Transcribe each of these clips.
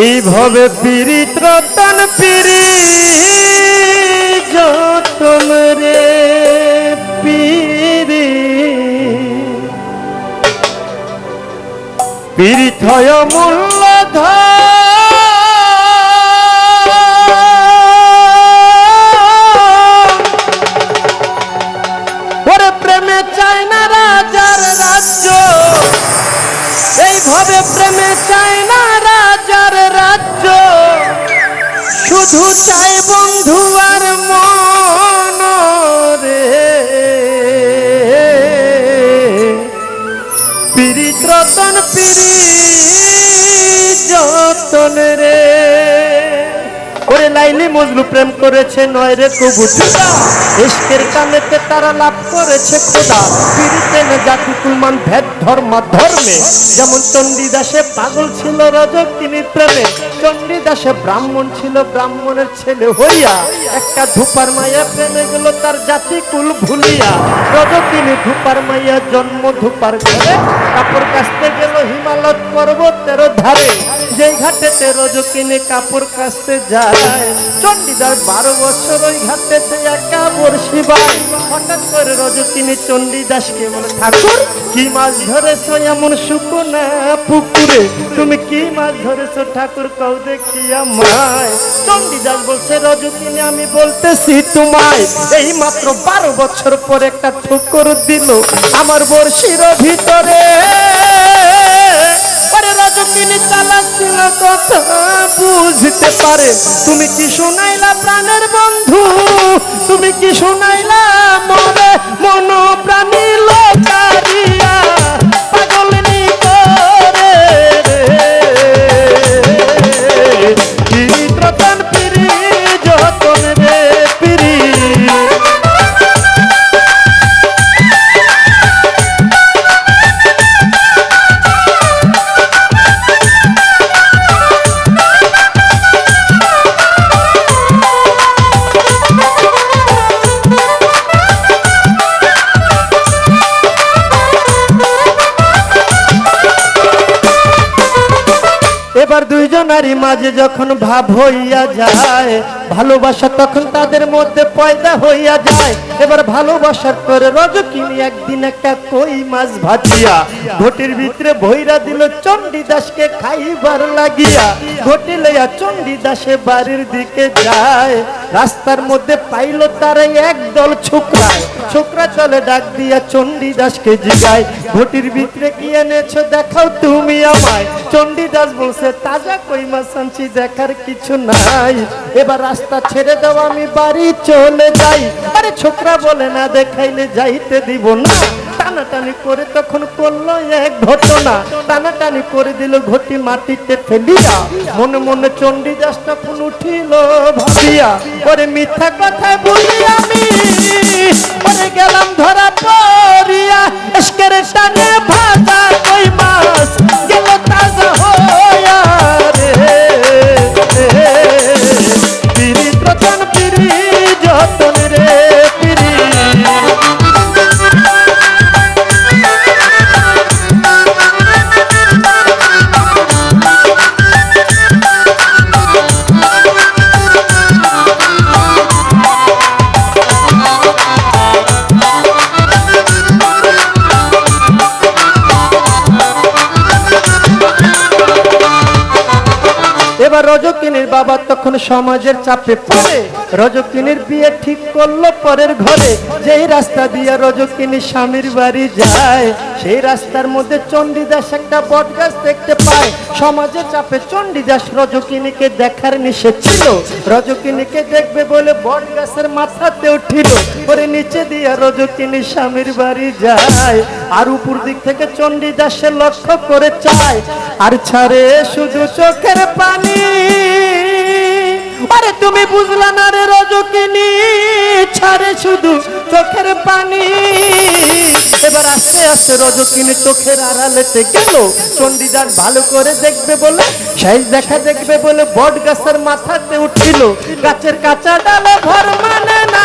এইভাবে পীড়িত রতন পিড়ি যতন রে পিড়ি পীড়িত হয় ওরে প্রেমে চায় না শুধু চাই বন্ধু আর মন রে। পীড়িত রতন পিড়ি যতন রে। ওরে লাইলি মজলু প্রেম করেছে নয় রে কবু জুদা ইশকের কানেতে তারা লাভ করেছে খোদা। পীড়িতে না জাতি কুলমান ভেদ ধর্ম ধর্মে। যেমন চণ্ডীদাসে পাগল ছিল রজকিনী প্রেমে। চণ্ডীদাসে ব্রাহ্মণ ছিল ব্রাহ্মণের ছেলে হইয়া। একটা ধূপার মায়া প্রেমে গেল তার জাতি কুল ভুলিয়া। রজকিনী ধূপার মাইয়া জন্ম ধূপার ঘরে। কাপড় কাচতে গেল হিমালয় পর্বতের ধারে। যেই ঘাটেতে রজকিনী কাপড় কাচতে যায় চণ্ডীদাস বারো বছর ওই ঘাটেতে একা বর্ষি বায় হঠাৎ করে রজকিনী চণ্ডীদাসকে বলে, ঠাকুর, কি মাছ ধরেছো? এমন পুকুরে। তুমি কি মাছ ধরেছো? ঠাকুর, কও দেখিয়া মায় চণ্ডীদাস বলছে রজকিনী আমি বলতেছি তোমায়। এই মাত্র বারো বছর পর একটা ঠুকুর দিল আমার বর্ষির ভিতরে। কথা বুঝতে পারে। তুমি কি শোনাইলা প্রাণের বন্ধু? দুইজনারই মাঝে যখন ভাব হইয়া যায়, ভালোবাসা তখন তাদের মধ্যে পয়দা হইয়া যায়। এবার ভালোবাসার করে রজকিনী একদিন একটা কই মাছ ভাজিয়া। ঘটির ভিতরে ভৈরা দিল চণ্ডীদাসকে খাইবার লাগিয়া। ঘটি লইয়া চণ্ডীদাসে বাড়ির দিকে যায়। রাস্তার মধ্যে পাইল তারা একদল ছোকরায় ছোকরা চলে ডাক দিয়া চণ্ডীদাসকে জিগায়। ঘটির ভিতরে কি এনেছো দেখাও তুমি আমায়। চণ্ডীদাস বলছে, তাজা কই দেখার কিছু নাই। এবার রাস্তা ছেড়ে দাও, আমি বাড়ি চলে যাই। আরে ছোকরা বলে না, দেখাইলে যাইতে দিব না। টানাটানি করে তখন করল এক ঘটনা। টানাটানি করে দিল ঘটি মাটিতে ফেলিয়া। মনে মনে চণ্ডীদাস তখন উঠিল ভাবিয়া মিথ্যা কথা বলি আমি ওরে গেলাম ধরা পড়িয়া। টানে ভাজা কই মাছ? রজকিনীর বাবা তখন সমাজের চাপে পড়ে। রজকিনীর বিয়ে ঠিক করল পরের ঘরে। যেই রাস্তা দিয়ে রজকিনী স্বামীর বাড়ি যায়, সেই রাস্তার মধ্যে চণ্ডীদাস একটা বট গাছ দেখতে পায়। সমাজের চাপে চণ্ডীদাস রজকিনীকে দেখার নিষেধ ছিল। রজকিনীকে দেখবে বলে বট গাছের মাথাতে উঠিল। পরে নিচে দিয়ে রজকিনী স্বামীর বাড়ি যায়। আর উপর দিক থেকে চণ্ডীদাসে লক্ষ্য করে চায়। আর ছাড়ে শুধু চোখের পানি। আরে তুমি বুঝলা না রে রজকিনী? ছাড়ে শুধু চোখের পানি। এবার আস্তে আস্তে রজকিনী চোখের আড়ালেতে গেল। চণ্ডীদাস ভালো করে দেখবে বলে, সাইজ দেখা দেখবে বলে বট গাছের মাথাতে উঠিল গাছের কাঁচা ডালে ঘর মানে না।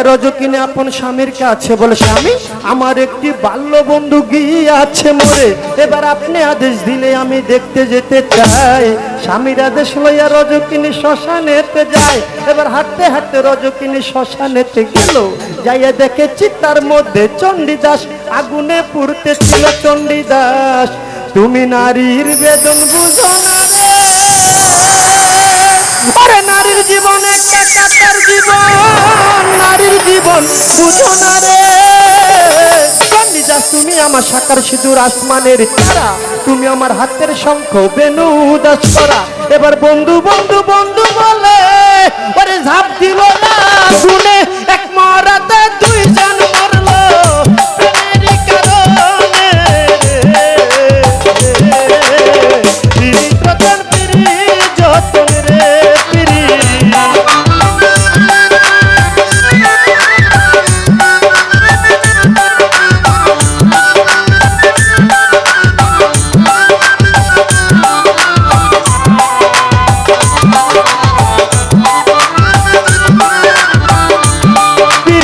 রজকিনী আপন স্বামীর কাছে বলে, স্বামী, আমার একটি বাল্য বন্ধু মরে। এবার আপনি আদেশ দিলে আমি দেখতে যেতে চাই। স্বামীর আদেশ লইয়া রজকিনী শ্মশানেতে যায়। এবার হাঁটতে হাঁটতে রজকিনী শ্মশানেতে গেল। যাইয়া দেখেছি তার মধ্যে চণ্ডীদাস, আগুনে পুড়তে ছিল চণ্ডীদাস। তুমি নারীর বেদন বুঝো আরে নারীর জীবনে কাটাতার জীবন? নারীর জীবন বুঝো না রে। তুমি আমার সাকার সিঁদুর আসমানের তারা তুমি আমার হাতের শঙ্খ বেনু উদাস করা এবার বন্ধু বন্ধু বন্ধু বলে, ওরে ঝাঁপ দিল না, শুনে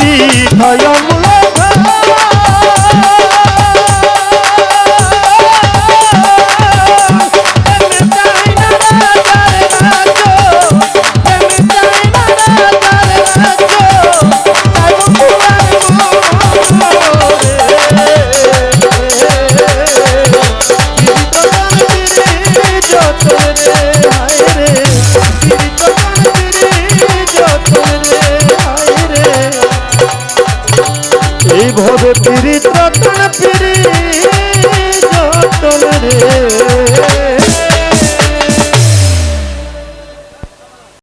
পিড়ি ভয়মূল এইভাবে পীড়িত রতন পীড়িত